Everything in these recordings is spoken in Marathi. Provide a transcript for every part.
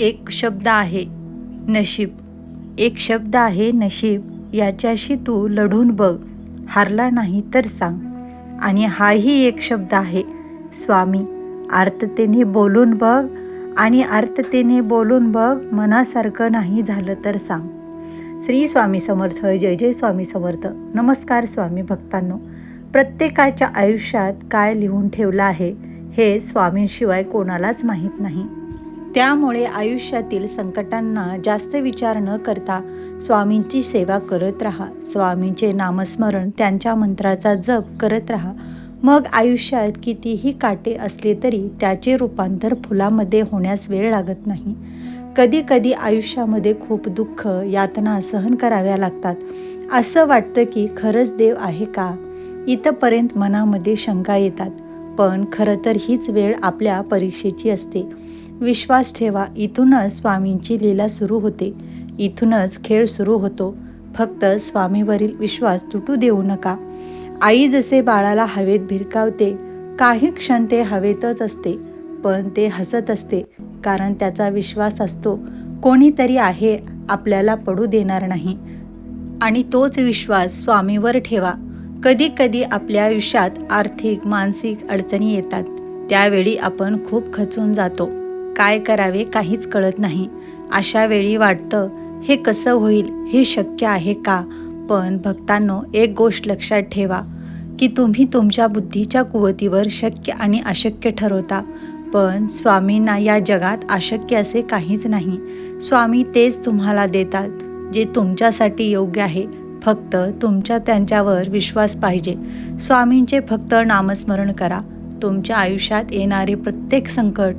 एक शब्द आहे नशीब. एक शब्द आहे नशीब. याच्याशी तू लढून बघ. हारला नाही तर सांग. आणि हाही एक शब्द आहे स्वामी. आर्ततेने बोलून बघ आणि आर्ततेने बोलून बघ मनासारखं नाही झालं तर सांग. श्री स्वामी समर्थ जय जय स्वामी समर्थ. नमस्कार स्वामी भक्तांनो. प्रत्येकाच्या आयुष्यात काय लिहून ठेवलं आहे हे स्वामींशिवाय कोणालाच माहीत नाही. त्यामुळे आयुष्यातील संकटांना जास्त विचार न करता स्वामींची सेवा करत राहा. स्वामींचे नामस्मरण त्यांच्या मंत्राचा जप करत राहा. मग आयुष्यात कितीही काटे असले तरी त्याचे रूपांतर फुलामध्ये होण्यास वेळ लागत नाही. कधी कधी आयुष्यामध्ये खूप दुःख यातना सहन कराव्या लागतात. असं वाटतं की खरंच देव आहे का? इथंपर्यंत मनामध्ये शंका येतात. पण खरं तर हीच वेळ आपल्या परीक्षेची असते. विश्वास ठेवा. इथूनच स्वामींची लीला सुरू होते. इथूनच खेळ सुरू होतो. फक्त स्वामीवरील विश्वास तुटू देऊ नका. आई जसे बाळाला हवेत भिरकावते काही क्षण ते हवेतच असते पण ते हसत असते कारण त्याचा विश्वास असतो. कोणीतरी आहे आपल्याला पडू देणार नाही. आणि तोच विश्वास स्वामीवर ठेवा. कधी कधी आपल्या आयुष्यात आर्थिक मानसिक अडचणी येतात. त्यावेळी आपण खूप खचून जातो. काय करावे काहीच कळत नाही. अशा वेळी वाटतं हे कसं होईल? हे शक्य आहे का? पण भक्तांनो एक गोष्ट लक्षात ठेवा की तुम्ही तुमच्या बुद्धीच्या कुवतीवर शक्य आणि अशक्य ठरवता. पण स्वामींना या जगात अशक्य असे काहीच नाही. स्वामी तेच तुम्हाला देतात जे तुमच्यासाठी योग्य आहे. फक्त तुमच्या त्यांच्यावर विश्वास पाहिजे. स्वामींचे फक्त नामस्मरण करा. तुमच्या आयुष्यात येणारे प्रत्येक संकट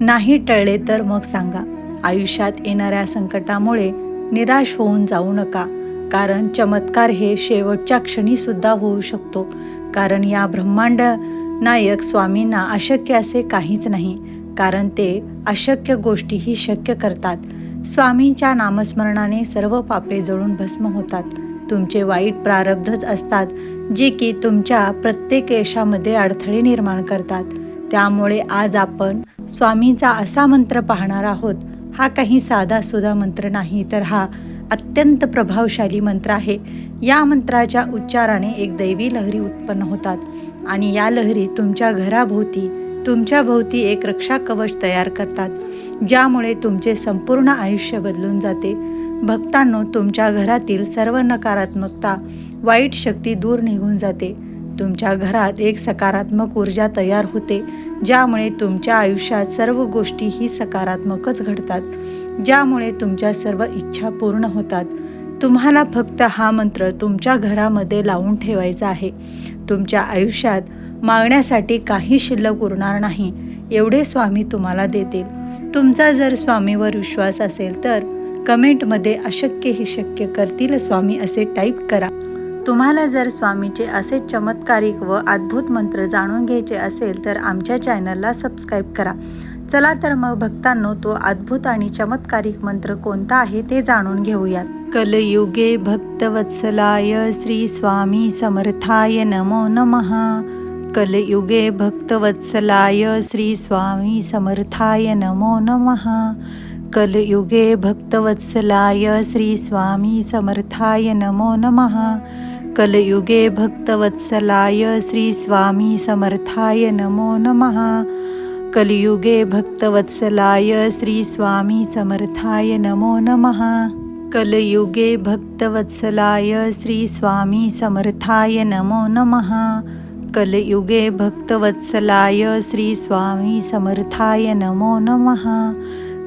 नाही टळले तर मग सांगा. आयुष्यात येणाऱ्या संकटामुळे निराश होऊन जाऊ नका. कारण चमत्कार हे शेवटच्या क्षणीसुद्धा होऊ शकतो. कारण या ब्रह्मांड नायक स्वामींना अशक्य असे काहीच नाही. कारण ते अशक्य गोष्टीही शक्य करतात. स्वामींच्या नामस्मरणाने सर्व पापे जळून भस्म होतात. तुमचे वाईट प्रारब्धच असतात जे की तुमच्या प्रत्येक यशामध्ये अडथळे निर्माण करतात. त्यामुळे आज आपण स्वामींचा असा मंत्र पाहणार आहोत. हा काही साधा सुधा मंत्र नाही तर हा अत्यंत प्रभावशाली मंत्र आहे. या मंत्राच्या उच्चाराने एक दैवी लहरी उत्पन्न होतात आणि या लहरी तुमच्या घराभोवती तुमच्या भोवती एक रक्षा कवच तयार करतात ज्यामुळे तुमचे संपूर्ण आयुष्य बदलून जाते. भक्तांनो तुमच्या घरातील सर्व नकारात्मकता वाईट शक्ती दूर निघून जाते. तुमच्या घरात एक सकारात्मक ऊर्जा तयार होते ज्यामुळे तुमच्या आयुष्यात सर्व गोष्टी ही सकारात्मकच घडतात ज्यामुळे तुमच्या सर्व इच्छा पूर्ण होतात. तुम्हाला फक्त हा मंत्र तुमच्या घरामध्ये लावून ठेवायचा आहे. तुमच्या आयुष्यात मागण्यासाठी काही शिल्लक उरणार नाही एवढे स्वामी तुम्हाला देतील. तुमचा जर स्वामीवर विश्वास असेल तर कमेंटमध्ये अशक्य ही शक्य करतील स्वामी असे टाईप करा. तुम्हाला जर स्वामीचे असे चमत्कारिक व अद्भुत मंत्र जाणून घ्यायचे असेल तर आमच्या चॅनलला सबस्क्राईब करा. चला तर मग भक्तांनो तो अद्भुत आणि चमत्कारिक मंत्र कोणता आहे ते जाणून घेऊयात. कलयुगे भक्तवत्सलाय श्री स्वामी समर्थाय नमो नमः. कलयुगे भक्तवत्सलाय श्री स्वामी समर्थाय नमो नमः. कलयुगे भक्तवत्सलाय श्री स्वामी समर्थाय नमो नमः. कलयुगे भक्तवत्सलाय श्री स्वामी समर्थाय नमो नमः. कलियुगे भक्तवत्सलाय श्री स्वामी समर्थाय नमो नमः. कलयुगे भक्तवत्सलाय श्री स्वामी समर्थाय नमो नमः. कलयुगे भक्तवत्सलाय श्री स्वामी समर्थाय नमो नमः.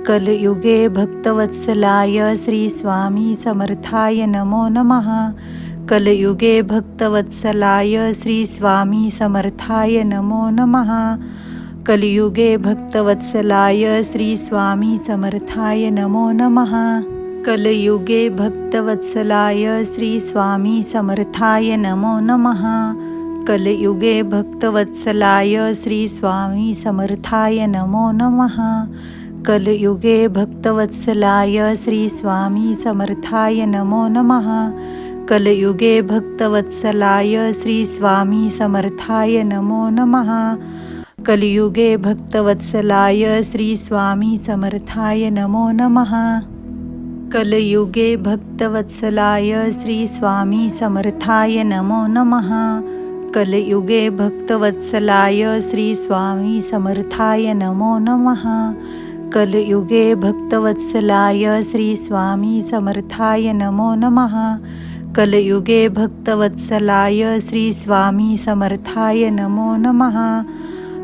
कलयुगे भक्तवत्सलाय श्री स्वामी समर्थाय नमो नमः. कलयुगे भक्तवत्सलाय श्री स्वामी समर्थाय नमो नमः। कलियुगे भक्तवत्सलाय श्री स्वामी समर्थाय नमो नमः। कलयुगे भक्तवत्सलाय श्री स्वामी समर्थाय नमो नमः। कलयुगे भक्तवत्सलाय श्री स्वामी समर्थाय नमो नमः। कलयुगे भक्तवत्सलाय श्री स्वामी समर्थाय नमो नमः। कलयुगे भक्तवत्सलाय श्री स्वामी समर्थाय नमो नमः. कलियुगे भक्तवत्सलाय श्री स्वामी समर्थाय नमो नमः. कलयुगे भक्तवत्सलाय श्री स्वामी समर्थाय नमो नमः. कलयुगे भक्तवत्सलाय श्री स्वामी समर्थाय नमो नमः. कलयुगे भक्तवत्सलाय श्री स्वामी समर्थाय नमो नमः. कलयुगे भक्तवत्सलाय श्री स्वामी समर्थाय नमो नमः।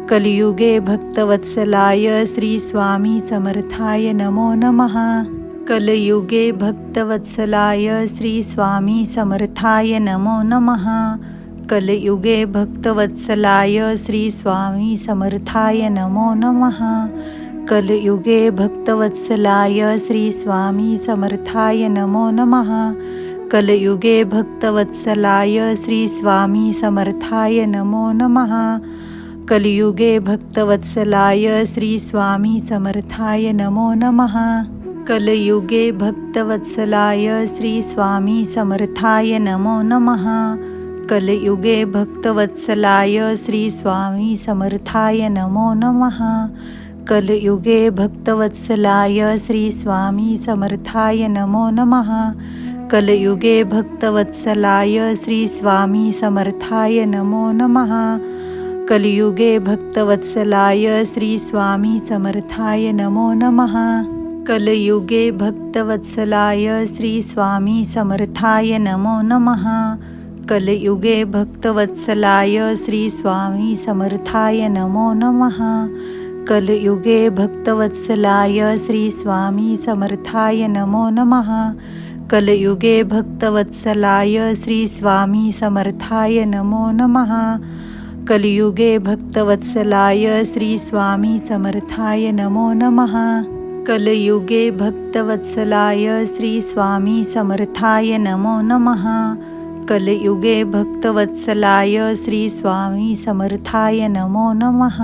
कलियुगे भक्तवत्सलाय श्री स्वामी समर्थाय नमो नमः। कलयुगे भक्तवत्सलाय श्री स्वामी समर्थाय नमो नमः। कलयुगे भक्तवत्सलाय श्री स्वामी समर्थाय नमो नमः। कलयुगे भक्तवत्सलाय श्री स्वामी समर्थाय नमो नमः। कलयुगे भक्तवत्सलाय श्री स्वामी समर्थाय नमो नमः। कलियुगे भक्तवत्सलाय श्री स्वामी समर्थाय नमो नमः। कलयुगे भक्तवत्सलाय श्री स्वामी समर्थाय नमो नमः। कलयुगे भक्तवत्सलाय श्री स्वामी समर्थाय नमो नमः। कलयुगे भक्तवत्सलाय श्री स्वामी समर्थाय नमो नमः। कलयुगे भक्तवत्सलाय श्री स्वामी समर्थाय नमो नमः। कलियुगे भक्तवत्सलाय श्री स्वामी समर्थाय नमो नमः। कलयुगे भक्तवत्सलाय श्री स्वामी समर्थाय नमो नमः। कलयुगे भक्तवत्सलाय श्री स्वामी समर्थाय नमो नमः। कलयुगे भक्तवत्सलाय श्री स्वामी समर्थाय नमो नमः। कलयुगे भक्तवत्सलाय श्री स्वामी समर्थाय नमो नमः। कलियुगे भक्तवत्सलाय श्री स्वामी समर्थाय नमो नमः। कलयुगे भक्तवत्सलाय श्री स्वामी समर्थाय नमो नमः। कलयुगे भक्तवत्सलाय श्री स्वामी समर्थाय नमो नमः।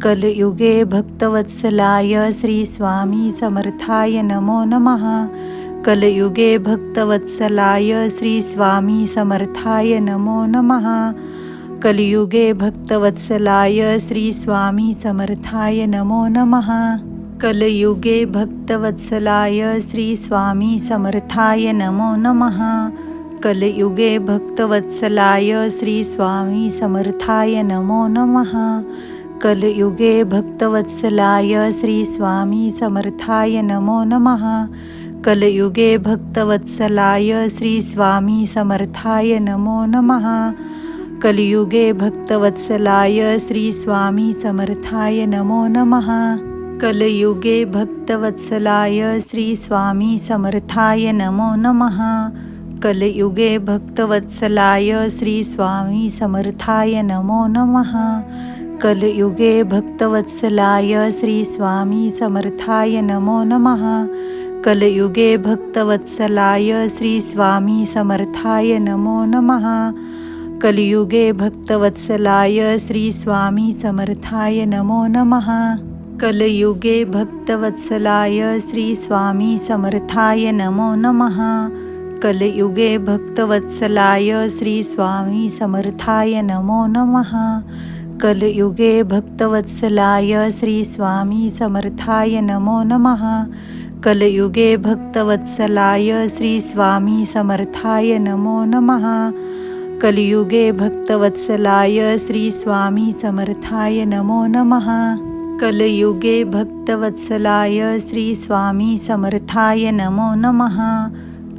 कलयुगे भक्तवत्सलाय श्री स्वामी समर्थाय नमो नमः। कलयुगे भक्तवत्सलाय श्री स्वामी समर्थाय नमो नमः। कलियुगे भक्तवत्सलाय श्री स्वामी समर्थाय नमो नमः। कलयुगे भक्तवत्सलाय श्री स्वामी समर्थाय नमो नमः। कलयुगे भक्तवत्सलाय श्री स्वामी समर्थाय नमो नमः। कलयुगे भक्तवत्सलाय श्री स्वामी समर्थाय नमो नमः। कलयुगे भक्तवत्सलाय श्री स्वामी समर्थाय नमो नमः। कलियुगे भक्तवत्सलाय श्री स्वामी समर्थाय नमो नमः। कलयुगे भक्तवत्सलाय श्री स्वामी समर्थाय नमो नमः। कलयुगे भक्तवत्सलाय श्री स्वामी समर्थाय नमो नमः। कलयुगे भक्तवत्सलाय श्री स्वामी समर्थाय नमो नमः। कलयुगे भक्तवत्सलाय श्री स्वामी समर्थाय नमो नमः। कलियुगे भक्तवत्सलाय श्री स्वामी समर्थाय नमो नमः। कलयुगे भक्तवत्सलाय श्री स्वामी समर्थाय नमो नमः। कलयुगे भक्तवत्सलाय श्री स्वामी समर्थाय नमो नमः। कलयुगे भक्तवत्सलाय श्री स्वामी समर्थाय नमो नमः। कलयुगे भक्तवत्सलाय श्री स्वामी समर्थाय नमो नमः। कलियुगे भक्तवत्सलाय श्री स्वामी समर्थाय नमो नमः। कलयुगे भक्तवत्सलाय श्री स्वामी समर्थाय नमो नमः।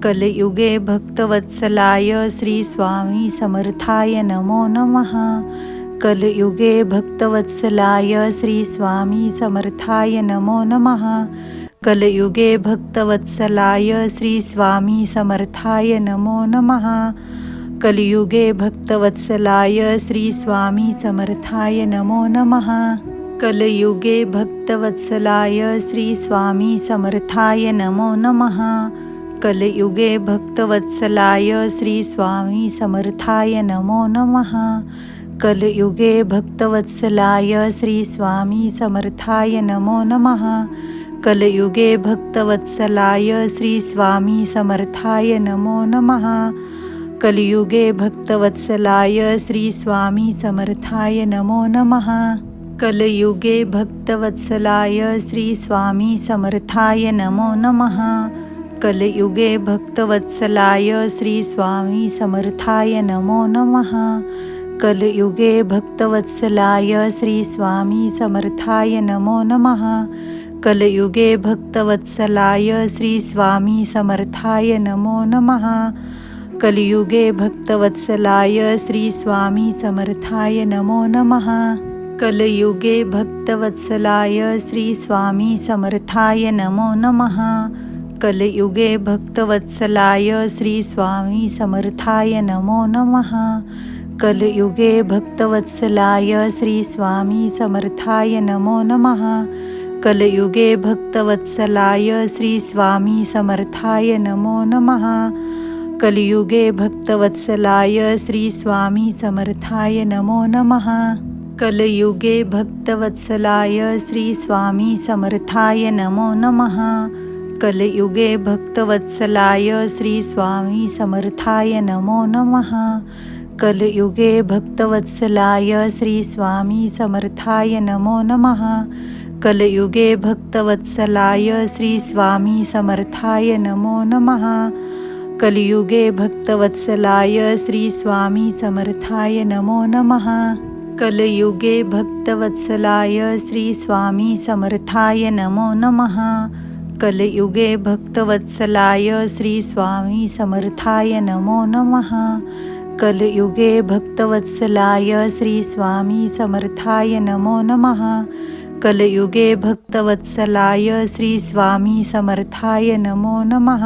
कलयुगे भक्तवत्सलाय श्री स्वामी समर्थाय नमो नमः। कलयुगे भक्तवत्सलाय श्री स्वामी समर्थाय नमो नमः। कलयुगे भक्तवत्सलाय श्री स्वामी समर्थाय नमो नमः। कलियुगे भक्तवत्सलाय श्री स्वामी समर्थाय नमो नमः। कलयुगे भक्तवत्सलाय श्री स्वामी समर्थाय नमो नमः। कलयुगे भक्तवत्सलाय श्री स्वामी समर्थाय नमो नमः। कलयुगे भक्तवत्सलाय श्री स्वामी समर्थाय नमो नमः। कलयुगे भक्तवत्सलाय श्री स्वामी समर्थाय नमो नमः। कलियुगे भक्तवत्सलाय श्री स्वामी समर्थाय नमो नमः। कलयुगे भक्तवत्सलाय श्री स्वामी समर्थाय नमो नमः। कलयुगे भक्तवत्सलाय श्री स्वामी समर्थाय नमो नमः। कलयुगे भक्तवत्सलाय श्री स्वामी समर्थाय नमो नमः। कलयुगे भक्तवत्सलाय श्री स्वामी समर्थाय नमो नमः. कलियुगे भक्तवत्सलाय श्री स्वामी समर्थाय नमो नमः. कलयुगे भक्तवत्सलाय श्री स्वामी समर्थाय नमो नमः. कलयुगे भक्तवत्सलाय श्री स्वामी समर्थाय नमो नमः. कलयुगे भक्तवत्सलाय श्री स्वामी समर्थाय नमो नमः. कलयुगे भक्तवत्सलाय श्री स्वामी समर्थाय नमो नमः. कलियुगे भक्तवत्सलाय श्री स्वामी समर्थाय नमो नमः. कलयुगे भक्तवत्सलाय श्री स्वामी समर्थाय नमो नमः. कलयुगे भक्तवत्सलाय श्री स्वामी समर्थाय नमो नमः. कलयुगे भक्तवत्सलाय श्री स्वामी समर्थाय नमो नमः. कलयुगे भक्तवत्सलाय श्री स्वामी समर्थाय नमो नमः। कलियुगे भक्तवत्सलाय श्री स्वामी समर्थाय नमो नमः। कलयुगे भक्तवत्सलाय श्री स्वामी समर्थाय नमो नमः। कलयुगे भक्तवत्सलाय श्री स्वामी समर्थाय नमो नमः। कलयुगे भक्तवत्सलाय श्री स्वामी समर्थाय नमो नमः। कलयुगे भक्तवत्सलाय श्री स्वामी समर्थाय नमो नमः।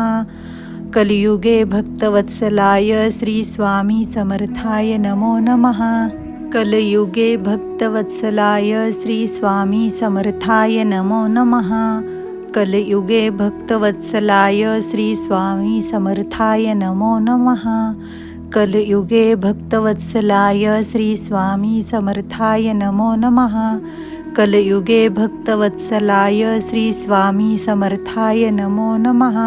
कलियुगे भक्तवत्सलाय श्री स्वामी समर्थाय नमो नमः। कलयुगे भक्तवत्सलाय श्री स्वामी समर्थाय नमो नमः। कलयुगे भक्तवत्सलाय श्री स्वामी समर्थाय नमो नमः। कलयुगे भक्तवत्सलाय श्री स्वामी समर्थाय नमो नमः। कलयुगे भक्तवत्सलाय श्री स्वामी समर्थाय नमो नमः।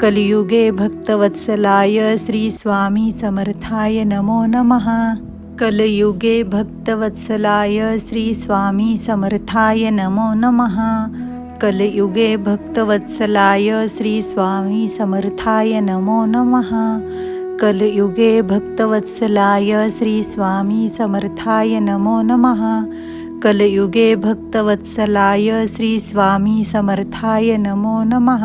कलियुगे भक्तवत्सलाय श्री स्वामी समर्थाय नमो नमः। कलयुगे भक्तवत्सलाय श्री स्वामी समर्थाय नमो नमः। कलयुगे भक्तवत्सलाय श्री स्वामी समर्थाय नमो नमः। कलयुगे भक्तवत्सलाय श्री स्वामी समर्थाय नमो नमः। कलयुगे भक्तवत्सलाय श्री स्वामी समर्थाय नमो नमः।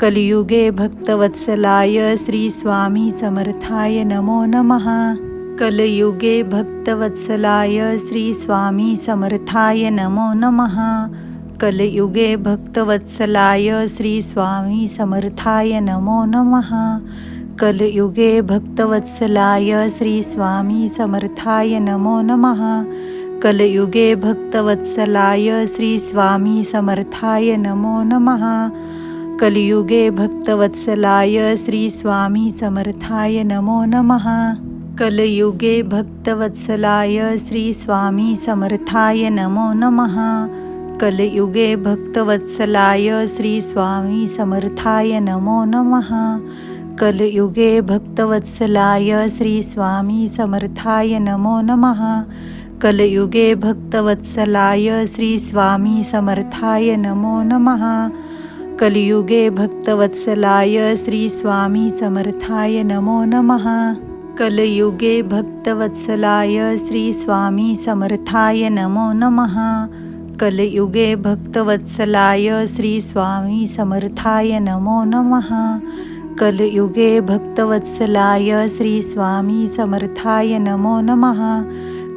कलियुगे भक्तवत्सलाय श्री स्वामी समर्थाय नमो नमः। कलयुगे भक्तवत्सलाय श्री स्वामी समर्थाय नमो नमः। कलयुगे भक्तवत्सलाय श्री स्वामी समर्थाय नमो नमः। कलयुगे भक्तवत्सलाय श्री स्वामी समर्थाय नमो नमः। कलयुगे भक्तवत्सलाय श्री स्वामी समर्थाय नमो नमः. कलियुगे भक्तवत्सलाय श्री स्वामी समर्थाय नमो नमः. कलयुगे भक्तवत्सलाय श्री स्वामी समर्थाय नमो नमः. कलयुगे भक्तवत्सलाय श्री स्वामी समर्थाय नमो नमः. कलयुगे भक्तवत्सलाय श्री स्वामी समर्थाय नमो नमः. कलयुगे भक्तवत्सलाय श्री स्वामी समर्थाय नमो नमः। कलियुगे भक्तवत्सलाय श्री स्वामी समर्थाय नमो नमः। कलयुगे भक्तवत्सलाय श्री स्वामी समर्थाय नमो नमः। कलयुगे भक्तवत्सलाय श्री स्वामी समर्थाय नमो नमः। कलयुगे भक्तवत्सलाय श्री स्वामी समर्थाय नमो नमः।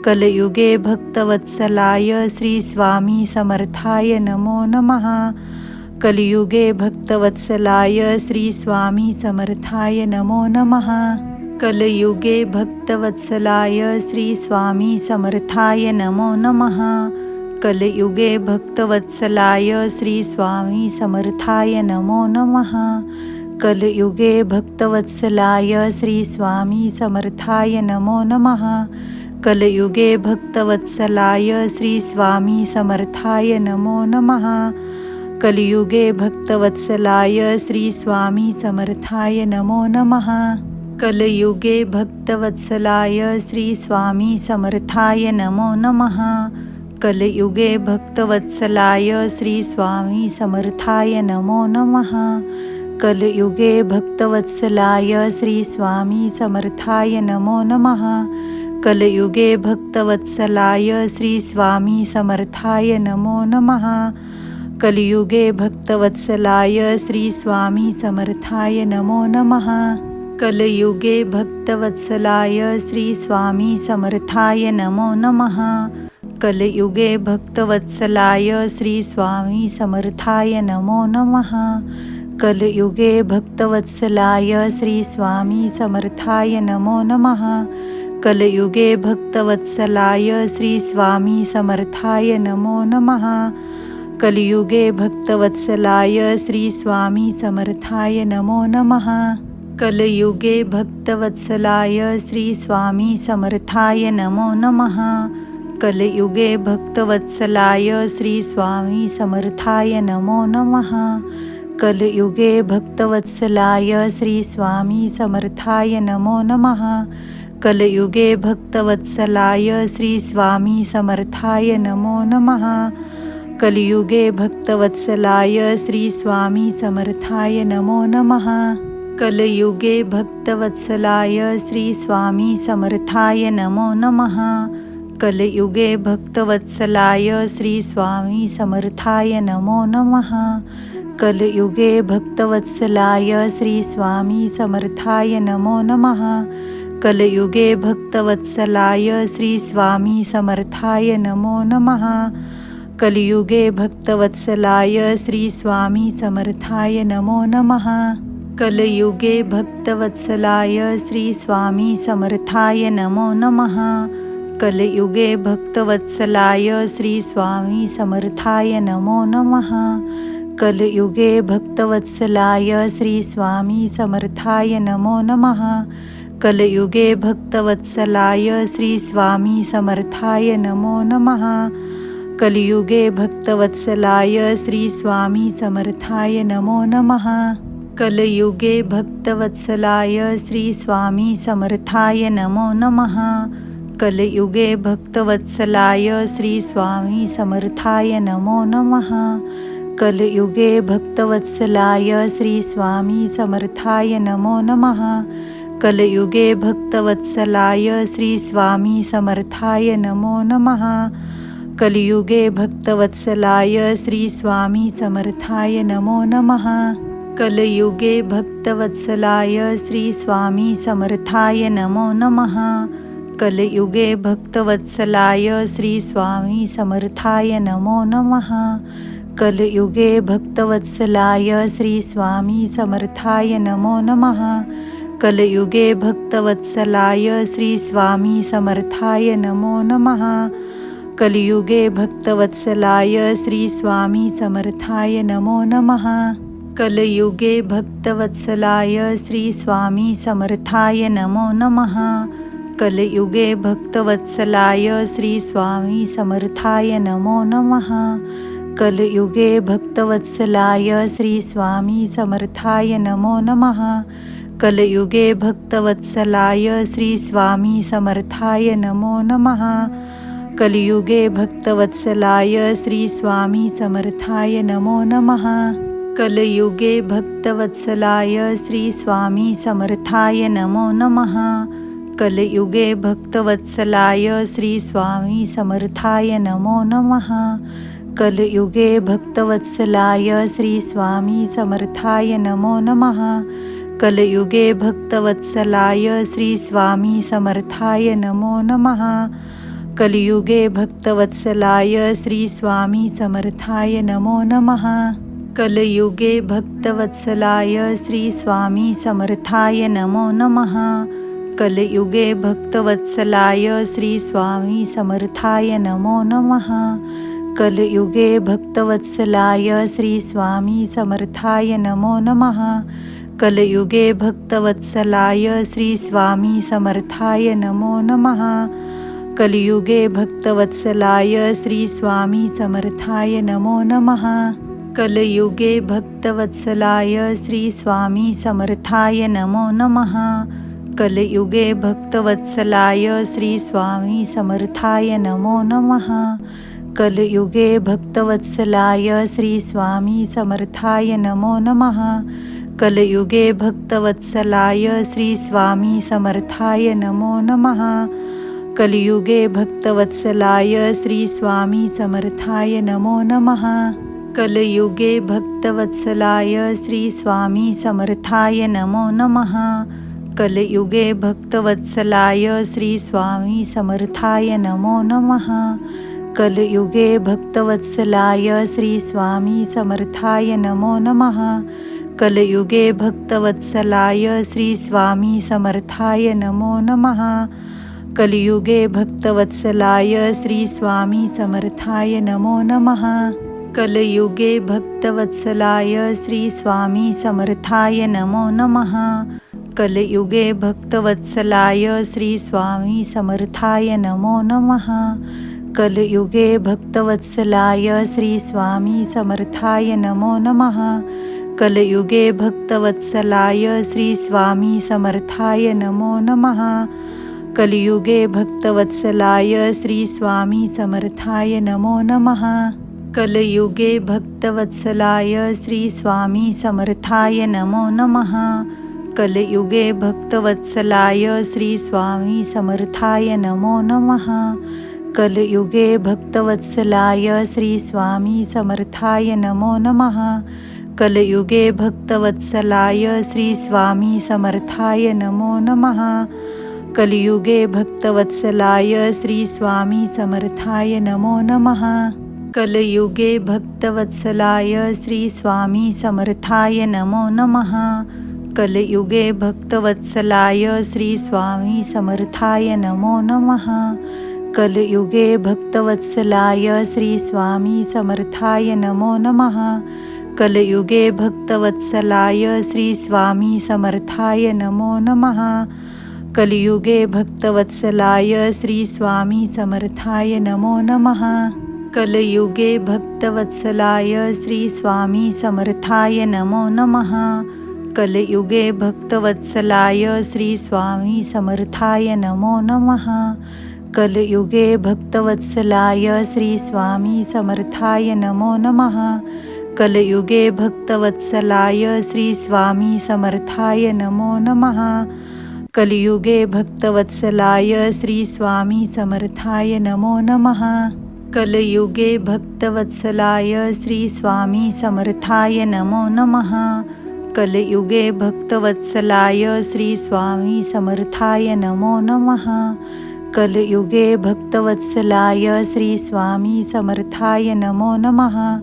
कलयुगे भक्तवत्सलाय श्री स्वामी समर्थाय नमो नमः। कलियुगे भक्तवत्सलाय श्री स्वामी समर्थाय नमो नमः। कलयुगे भक्तवत्सलाय श्री स्वामी समर्थाय नमो नमः। कलयुगे भक्तवत्सलाय श्री स्वामी समर्थाय नमो नमः। कलयुगे भक्तवत्सलाय श्री स्वामी समर्थाय नमो नमः। कलयुगे भक्तवत्सलाय श्री स्वामी समर्थाय नमो नमः। कलियुगे भक्तवत्सलाय श्री स्वामी समर्थाय नमो नमः। कलयुगे भक्तवत्सलाय श्री स्वामी समर्थाय नमो नमः। कलयुगे भक्तवत्सलाय श्री स्वामी समर्थाय नमो नमः। कलयुगे भक्तवत्सलाय श्री स्वामी समर्थाय नमो नमः। कलयुगे भक्तवत्सलाय श्री स्वामी समर्थाय नमो नमः। कलियुगे भक्तवत्सलाय श्री स्वामी समर्थाय नमो नमः। कलयुगे भक्तवत्सलाय श्री स्वामी समर्थाय नमो नमः। कलयुगे भक्तवत्सलाय श्री स्वामी समर्थाय नमो नमः। कलयुगे भक्तवत्सलाय श्री स्वामी समर्थाय नमो नमः। कलयुगे भक्तवत्सलाय श्री स्वामी समर्थाय नमो नमः। कलियुगे भक्तवत्सलाय श्री स्वामी समर्थाय नमो नमः। कलयुगे भक्तवत्सलाय श्री स्वामी समर्थाय नमो नमः। कलयुगे भक्तवत्सलाय श्री स्वामी समर्थाय नमो नमः। कलयुगे भक्तवत्सलाय श्री स्वामी समर्थाय नमो नमः। कलयुगे भक्तवत्सलाय श्री स्वामी समर्थाय नमो नमः। कलियुगे भक्तवत्सलाय श्री स्वामी समर्थाय नमो नमः। कलयुगे भक्तवत्सलाय श्री स्वामी समर्थाय नमो नमः। कलयुगे भक्तवत्सलाय श्री स्वामी समर्थाय नमो नमः। कलयुगे भक्तवत्सलाय श्री स्वामी समर्थाय नमो नमः। कलयुगे भक्तवत्सलाय श्री स्वामी समर्थाय नमो नमः। कलियुगे भक्तवत्सलाय श्री स्वामी समर्थाय नमो नमः। कलयुगे भक्तवत्सलाय श्री स्वामी समर्थाय नमो नमः। कलयुगे भक्तवत्सलाय श्री स्वामी समर्थाय नमो नमः। कलयुगे भक्तवत्सलाय श्री स्वामी समर्थाय नमो नमः। कलयुगे भक्तवत्सलाय श्री स्वामी समर्थाय नमो नमः। कलियुगे भक्तवत्सलाय श्री स्वामी समर्थाय नमो नमः। कलयुगे भक्तवत्सलाय श्री स्वामी समर्थाय नमो नमः। कलयुगे भक्तवत्सलाय श्री स्वामी समर्थाय नमो नमः। कलयुगे भक्तवत्सलाय श्री स्वामी समर्थाय नमो नमः। कलयुगे भक्तवत्सलाय श्री स्वामी समर्थाय नमो नमः। कलियुगे भक्तवत्सलाय श्री स्वामी समर्थाय नमो नमः। कलयुगे भक्तवत्सलाय श्री स्वामी समर्थाय नमो नमः। कलयुगे भक्तवत्सलाय श्री स्वामी समर्थाय नमो नमः। कलयुगे भक्तवत्सलाय श्री स्वामी समर्थाय नमो नमः। कलयुगे भक्तवत्सलाय श्री स्वामी समर्थाय नमो नमः। कलियुगे भक्तवत्सलाय श्री स्वामी समर्थाय नमो नमः। कलयुगे भक्तवत्सलाय श्री स्वामी समर्थाय नमो नमः। कलयुगे भक्तवत्सलाय श्री स्वामी समर्थाय नमो नमः। कलयुगे भक्तवत्सलाय श्री स्वामी समर्थाय नमो नमः। कलयुगे भक्तवत्सलाय श्री स्वामी समर्थाय नमो नमः। कलियुगे भक्तवत्सलाय श्री स्वामी समर्थाय नमो नमः। कलयुगे भक्तवत्सलाय श्री स्वामी समर्थाय नमो नमः। कलयुगे भक्तवत्सलाय श्री स्वामी समर्थाय नमो नमः। कलयुगे भक्तवत्सलाय श्री स्वामी समर्थाय नमो नमः। कलयुगे भक्तवत्सलाय श्री स्वामी समर्थाय नमो नमः। कलियुगे भक्तवत्सलाय श्री स्वामी समर्थाय नमो नमः। कलयुगे भक्तवत्सलाय श्री स्वामी समर्थाय नमो नमः। कलयुगे भक्तवत्सलाय श्री स्वामी समर्थाय नमो नमः। कलयुगे भक्तवत्सलाय श्री स्वामी समर्थाय नमो नमः। कलयुगे भक्तवत्सलाय श्री स्वामी समर्थाय नमो नमः। कलियुगे भक्तवत्सलाय श्री स्वामी समर्थाय नमो नमः। कलयुगे भक्तवत्सलाय श्री स्वामी समर्थाय नमो नमः। कलयुगे भक्तवत्सलाय श्री स्वामी समर्थाय नमो नमः। कलयुगे भक्तवत्सलाय श्री स्वामी समर्थाय नमो नमः। कलयुगे भक्तवत्सलाय श्री स्वामी समर्थाय नमो नमः। कलियुगे भक्तवत्सलाय श्री स्वामी समर्थाय नमो नमः। कलयुगे भक्तवत्सलाय श्री स्वामी समर्थाय नमो नमः। कलयुगे भक्तवत्सलाय श्री स्वामी समर्थाय नमो नमः। कलयुगे भक्तवत्सलाय श्री स्वामी समर्थाय नमो नमः। कलयुगे भक्तवत्सलाय श्री स्वामी समर्थाय नमो नमः। कलियुगे भक्तवत्सलाय श्री स्वामी समर्थाय नमो नमः। कलयुगे भक्तवत्सलाय श्री स्वामी समर्थाय नमो नमः। कलयुगे भक्तवत्सलाय श्री स्वामी समर्थाय नमो नमः। कलयुगे भक्तवत्सलाय श्री स्वामी समर्थाय नमो नमः। कलयुगे भक्तवत्सलाय श्री स्वामी समर्थाय नमो नमः। कलियुगे भक्तवत्सलाय श्री स्वामी समर्थाय नमो नमः। कलयुगे भक्तवत्सलाय श्री स्वामी समर्थाय नमो नमः। कलयुगे भक्तवत्सलाय श्री स्वामी समर्थाय नमो नमः। कलयुगे भक्तवत्सलाय श्री स्वामी समर्थाय नमो नमः। कलयुगे भक्तवत्सलाय श्री स्वामी समर्थाय नमो नमः। कलियुगे भक्तवत्सलाय श्री स्वामी समर्थाय नमो नमः। कलयुगे भक्तवत्सलाय श्री स्वामी समर्थाय नमो नमः। कलयुगे भक्तवत्सलाय श्री स्वामी समर्थाय नमो नमः। कलयुगे भक्तवत्सलाय श्री स्वामी समर्थाय नमो नमः। कलयुगे भक्तवत्सलाय श्री स्वामी समर्थाय नमो नमः। कलियुगे भक्तवत्सलाय श्री स्वामी समर्थाय नमो नमः। कलयुगे भक्तवत्सलाय श्री स्वामी समर्थाय नमो नमः। कलयुगे भक्तवत्सलाय श्री स्वामी समर्थाय नमो नमः। कलयुगे भक्तवत्सलाय श्री स्वामी समर्थाय नमो नमः। कलयुगे भक्तवत्सलाय श्री स्वामी समर्थाय नमो नमः. कलियुगे भक्तवत्सलाय श्री स्वामी समर्थाय नमो नमः. कलयुगे भक्तवत्सलाय श्री स्वामी समर्थाय नमो नमः. कलयुगे भक्तवत्सलाय श्री स्वामी समर्थाय नमो नमः. कलयुगे भक्तवत्सलाय श्री स्वामी समर्थाय नमो नमः.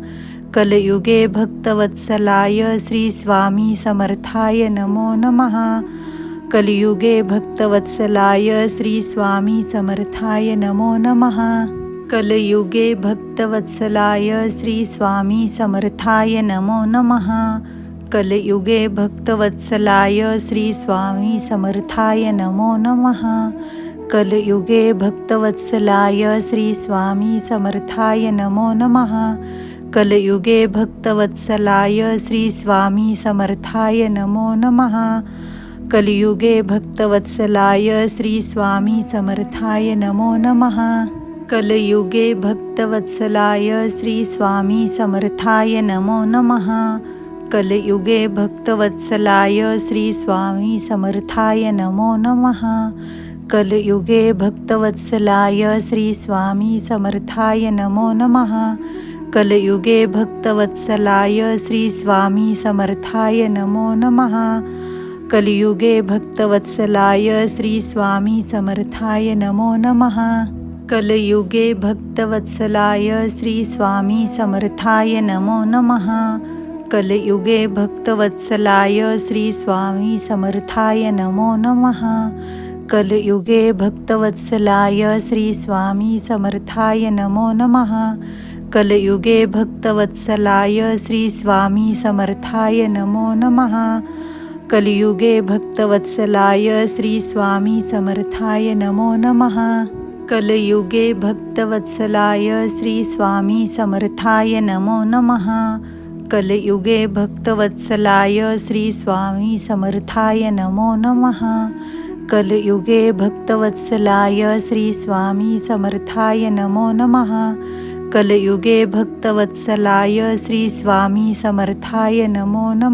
कलयुगे भक्तवत्सलाय श्री स्वामी समर्थाय नमो नमः। कलियुगे भक्तवत्सलाय श्री स्वामी समर्थाय नमो नमः। कलयुगे भक्तवत्सलाय श्री स्वामी समर्थाय नमो नमः। कलयुगे भक्तवत्सलाय श्री स्वामी समर्थाय नमो नमः। कलयुगे भक्तवत्सलाय श्री स्वामी समर्थाय नमो नमः। कलयुगे भक्तवत्सलाय श्री स्वामी समर्थाय नमो नमः। कलियुगे भक्तवत्सलाय श्री स्वामी समर्थाय नमो नमः। कलयुगे भक्तवत्सलाय श्री स्वामी समर्थाय नमो नमः। कलयुगे भक्तवत्सलाय श्री स्वामी समर्थाय नमो नमः। कलयुगे भक्तवत्सलाय श्री स्वामी समर्थाय नमो नमः। कलयुगे भक्तवत्सलाय श्री स्वामी समर्थाय नमो नमः। कलियुगे भक्तवत्सलाय श्री स्वामी समर्थाय नमो नमः। कलयुगे भक्तवत्सलाय श्री स्वामी समर्थाय नमो नमः। कलयुगे भक्तवत्सलाय श्री स्वामी समर्थाय नमो नमः। कलयुगे भक्तवत्सलाय श्री स्वामी समर्थाय नमो नमः। कलयुगे भक्तवत्सलाय श्री स्वामी समर्थाय नमो नमः। कलियुगे भक्तवत्सलाय श्री स्वामी समर्थाय नमो नमः। कलयुगे भक्तवत्सलाय श्री स्वामी समर्थाय नमो नमः। कलयुगे भक्तवत्सलाय श्री स्वामी समर्थाय नमो नमः। कलयुगे भक्तवत्सलाय श्री स्वामी समर्थाय नमो नमः। कलयुगे भक्तवत्सलाय श्री स्वामी समर्थाय नमो नम